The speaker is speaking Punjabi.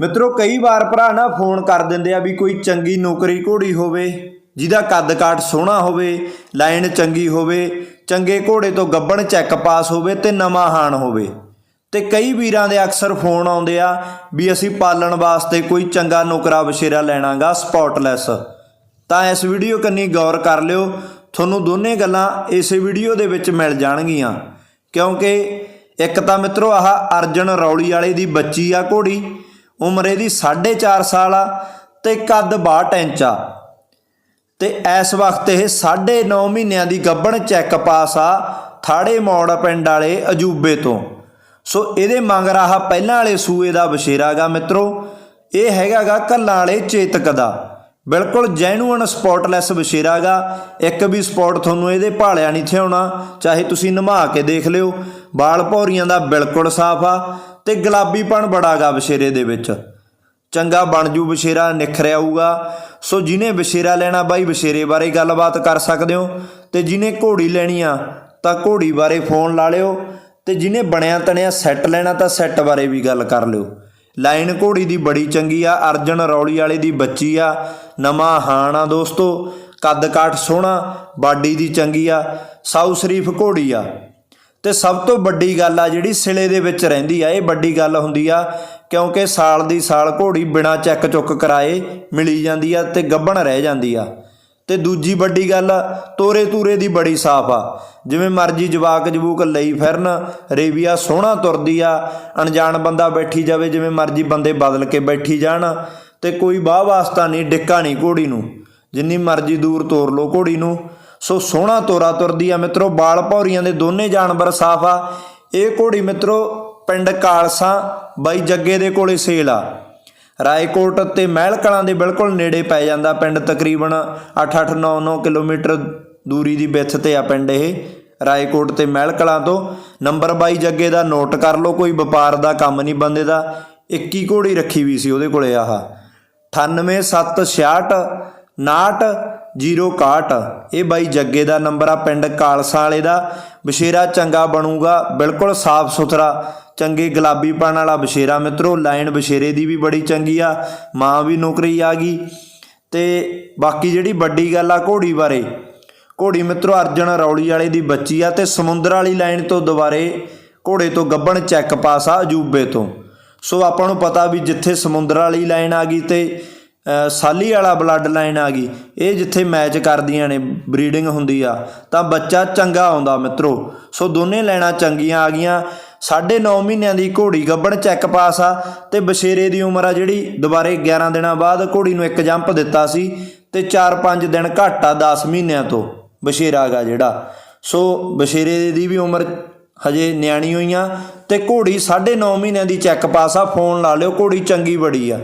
ਮਿੱਤਰੋ, ਕਈ ਵਾਰ ਭਰਾ ਨਾ ਫੋਨ ਕਰ ਦਿੰਦੇ ਆ ਵੀ ਕੋਈ ਚੰਗੀ ਨੌਕਰੀ ਘੋੜੀ ਹੋਵੇ, ਜਿਹਦਾ ਕੱਦ ਕਾਠ ਸੋਹਣਾ ਹੋਵੇ, ਲਾਈਨ ਚੰਗੀ ਹੋਵੇ, ਚੰਗੇ ਘੋੜੇ ਤੋਂ ਗੱਬਣ ਚੈੱਕ ਪਾਸ ਹੋਵੇ ਤੇ ਨਵਾਂ ਹਾਣ ਹੋਵੇ। ਤੇ ਕਈ ਵੀਰਾਂ ਦੇ ਅਕਸਰ ਫੋਨ ਆਉਂਦੇ ਆ ਵੀ ਅਸੀਂ ਪਾਲਣ ਵਾਸਤੇ ਕੋਈ ਚੰਗਾ ਨੌਕਰਾ ਬਸ਼ੇਰਾ ਲੈਣਾਗਾ ਸਪੌਟਲੈਸ ਤਾਂ ਇਸ ਵੀਡੀਓ ਕੰਨੀ ਗੌਰ ਕਰ ਲਿਓ, ਤੁਹਾਨੂੰ ਦੋਨੇ ਗੱਲਾਂ ਇਸੇ ਵੀਡੀਓ ਦੇ ਵਿੱਚ ਮਿਲ ਜਾਣਗੀਆਂ। ਕਿਉਂਕਿ ਇੱਕ ਤਾਂ ਮਿੱਤਰੋ, ਆਹ ਅਰਜਨ ਰੌਲੀ ਵਾਲੇ ਦੀ ਬੱਚੀ ਆ ਘੋੜੀ ਉਮਰ ਇਹਦੀ 4.5 ਸਾਲ ਆ ਤੇ ਕੱਦ 62 ਇੰਚ ਆ। ਤੇ ਇਸ ਵਕਤ ਇਹ 9.5 ਮਹੀਨਿਆਂ ਦੀ ਗੱਭਣ ਚੈੱਕ ਪਾਸ ਆ ਥਾੜੇ ਮੋੜ ਪਿੰਡ ਵਾਲੇ ਅਜੂਬੇ ਤੋਂ। ਸੋ ਇਹਦੇ ਮੰਗ ਆਹ ਪਹਿਲਾਂ ਵਾਲੇ ਸੂਏ ਦਾ ਬਸ਼ੇਰਾਗਾ ਮਿੱਤਰੋ, ਇਹ ਹੈਗਾਗਾ ਕੱਲਾਂ ਵਾਲੇ ਚੇਤਕ ਦਾ। ਬਿਲਕੁਲ ਜੈਨੂਅਨ ਸਪੌਟਲੈਸ ਬਸ਼ੇਰਾਗਾ ਇੱਕ ਵੀ ਸਪੌਟ ਤੁਹਾਨੂੰ ਇਹਦੇ ਭਾਲਿਆ ਨਹੀਂ ਥਿਆਉਣਾ, ਚਾਹੇ ਤੁਸੀਂ ਨਮਾ ਕੇ ਦੇਖ ਲਿਓ। ਬਾਲ ਭੌਰੀਆਂ ਦਾ ਬਿਲਕੁਲ ਸਾਫ਼ ਆ। ਤੇ ਗੁਲਾਬੀਪਣ ਬੜਾਗਾ ਬਸ਼ੇਰੇ ਦੇ ਵਿੱਚ। ਚੰਗਾ ਬਣ ਜੂ ਬਸ਼ੇਰਾ ਨਿਖਰਿਆ ਆਊਗਾ ਸੋ ਜਿਹਨੇ ਬਸ਼ੇਰਾ ਲੈਣਾ ਬਾਈ, ਬਸ਼ੇਰੇ ਬਾਰੇ ਗੱਲਬਾਤ ਕਰ ਸਕਦੇ ਹੋ। ਤੇ ਜਿਹਨੇ ਘੋੜੀ ਲੈਣੀ ਆ, ਤਾਂ ਘੋੜੀ ਬਾਰੇ ਫੋਨ ਲਾ ਲਿਓ। ਤੇ ਜਿਹਨੇ ਬਣਿਆ ਤਣਿਆ ਸੈੱਟ ਲੈਣਾ, ਤਾਂ ਸੈੱਟ ਬਾਰੇ ਵੀ ਗੱਲ ਕਰ ਲਿਓ। ਲਾਈਨ ਘੋੜੀ ਦੀ ਬੜੀ ਚੰਗੀ ਆ, ਅਰਜਨ ਰੌਲੀ ਵਾਲੇ ਦੀ ਬੱਚੀ ਆ। ਨਵਾਂ ਹਾਣ ਆ ਦੋਸਤੋ ਕੱਦ ਕਾਠ ਸੋਹਣਾ, ਬਾਡੀ ਦੀ ਚੰਗੀ ਆ। ਸਾਊ ਸ਼ਰੀਫ ਘੋੜੀ ਆ। ਤੇ ਸਭ ਤੋਂ ਵੱਡੀ ਗੱਲ ਆ ਜਿਹੜੀ ਸਿਲੇ ਦੇ ਵਿੱਚ ਰਹਿੰਦੀ ਆ, ਇਹ ਵੱਡੀ ਗੱਲ ਹੁੰਦੀ ਆ, ਕਿਉਂਕਿ ਸਾਲ ਦੀ ਸਾਲ ਘੋੜੀ ਬਿਨਾ ਚੈੱਕ ਚੁੱਕ ਕਰਾਏ ਮਿਲੀ ਜਾਂਦੀ ਆ ਤੇ ਗੱਭਣ ਰਹਿ ਜਾਂਦੀ ਆ। ਤੇ ਦੂਜੀ ਵੱਡੀ ਗੱਲ ਤੋਰੇ ਤੂਰੇ ਦੀ ਬੜੀ ਸਾਫ਼ ਆ। ਜਿਵੇਂ ਮਰਜ਼ੀ ਜਵਾਕ ਜਬੂਕ ਲਈ ਫਿਰਨ, ਰੇਵੀਆ ਸੋਹਣਾ ਤੁਰਦੀ ਆ, ਅਣਜਾਣ ਬੰਦਾ ਬੈਠੀ ਜਾਵੇ, ਜਿਵੇਂ ਮਰਜ਼ੀ ਬੰਦੇ ਬਦਲ ਕੇ ਬੈਠੀ ਜਾਣ, ਤੇ ਕੋਈ ਬਾਹ ਵਾਸਤਾ ਨਹੀਂ, ਡਿੱਕਾ ਨਹੀਂ ਘੋੜੀ ਨੂੰ। ਜਿੰਨੀ ਮਰਜ਼ੀ ਦੂਰ ਤੋਰ ਲੋ ਘੋੜੀ ਨੂੰ ਸੋ ਸੋਹਣਾ ਤੋਰਾ ਤੁਰਦੀ ਆ ਮਿੱਤਰੋ, ਬਾਲ ਭੌਰੀਆਂ ਦੇ ਦੋਨੇ ਜਾਨਵਰ ਸਾਫ਼ ਆ। ਇਹ ਘੋੜੀ ਮਿੱਤਰੋ, ਪਿੰਡ ਕਾਲਸਾ, ਬਾਈ ਜੱਗੇ ਦੇ ਕੋਲੇ ਸੇਲ ਆ। ਰਾਏਕੋਟ ਤੇ ਮਹਿਲ ਕਲਾਂ ਦੇ ਬਿਲਕੁਲ ਨੇੜੇ ਪੈ ਜਾਂਦਾ ਪਿੰਡ, ਤਕਰੀਬਨ 8-8 9-9 ਕਿਲੋਮੀਟਰ ਦੂਰੀ ਦੀ ਵਿੱਥ ਤੇ ਆ ਪਿੰਡ ਇਹ, ਰਾਏਕੋਟ ਤੇ ਮਹਿਲ ਕਲਾਂ ਤੋਂ। ਨੰਬਰ 22 ਜੱਗੇ ਦਾ ਨੋਟ ਕਰ ਲਓ, ਕੋਈ ਵਪਾਰ ਦਾ ਕੰਮ ਨਹੀਂ ਬੰਦੇ ਦਾ। 21 ਘੋੜੀ ਰੱਖੀ ਵੀ ਸੀ ਉਹਦੇ ਕੋਲੇ ਆਹ। 98766 061 ਇਹ ਬਾਈ ਜੱਗੇ ਦਾ ਨੰਬਰ ਆ, ਪਿੰਡ ਕਾਲਸਾ ਵਾਲੇ ਦਾ। ਬਸ਼ੇਰਾ ਚੰਗਾ ਬਣੂਗਾ, ਬਿਲਕੁਲ ਸਾਫ਼ ਸੁਥਰਾ। ਚੰਗੇ ਗੁਲਾਬੀਪਣ ਵਾਲਾ ਬਸ਼ੇਰਾ ਮਿੱਤਰੋ, ਲਾਈਨ ਬਸ਼ੇਰੇ ਦੀ ਵੀ ਬੜੀ ਚੰਗੀ ਆ, ਮਾਂ ਵੀ ਨੌਕਰੀ ਆ ਗਈ। ਤੇ ਬਾਕੀ ਜਿਹੜੀ ਵੱਡੀ ਗੱਲ ਆ ਘੋੜੀ ਬਾਰੇ, ਘੋੜੀ ਮਿੱਤਰੋ, ਅਰਜਨ ਰੌਲੀ ਵਾਲੇ ਦੀ ਬੱਚੀ ਆ ਤੇ ਸਮੁੰਦਰ ਵਾਲੀ ਲਾਈਨ ਤੋਂ ਦੁਬਾਰੇ ਘੋੜੇ ਤੋਂ ਗੱਬਣ ਚੈੱਕ ਪਾਸ ਆ ਅਜੂਬੇ ਤੋਂ। ਸੋ ਆਪਾਂ ਨੂੰ ਪਤਾ ਵੀ ਜਿੱਥੇ ਸਮੁੰਦਰ ਵਾਲੀ ਲਾਈਨ ਆ ਗਈ ਤੇ ਸਾਲੀ ਵਾਲਾ ਬਲੱਡ ਲਾਈਨ ਆ ਗਈ। ਇਹ ਜਿੱਥੇ ਮੈਚ ਕਰਦੀਆਂ ਨੇ ਬਰੀਡਿੰਗ ਹੁੰਦੀ ਆ। ਤਾਂ ਬੱਚਾ ਚੰਗਾ ਆਉਂਦਾ ਮਿੱਤਰੋ। ਸੋ ਦੋਨੇ ਲੈਣਾ ਚੰਗੀਆਂ ਆ ਗਈਆਂ। 9.5 ਮਹੀਨਿਆਂ ਦੀ ਘੋੜੀ ਗੱਬਣ ਚੈੱਕ ਪਾਸ ਆ ਤੇ ਬਸ਼ੇਰੇ ਦੀ ਉਮਰ ਆ ਜਿਹੜੀ ਦੁਬਾਰੇ 11 ਦਿਨਾਂ ਬਾਅਦ ਘੋੜੀ ਨੂੰ ਇੱਕ ਜੰਪ ਦਿੱਤਾ ਸੀ ਤੇ 4-5 ਦਿਨ ਘੱਟ ਆ 10 ਮਹੀਨਿਆਂ ਤੋਂ ਬਸ਼ੇਰਾ ਗਾ ਜਿਹੜਾ। ਸੋ ਬਸ਼ੇਰੇ ਦੀ ਵੀ ਉਮਰ ਹਜੇ ਨਿਆਣੀ ਹੋਈਆਂ ਤੇ ਘੋੜੀ 9.5 ਮਹੀਨਿਆਂ ਦੀ ਚੈੱਕ ਪਾਸ ਆ। ਫੋਨ ਲਾ ਲਿਓ, ਘੋੜੀ ਚੰਗੀ ਬੜੀ ਆ।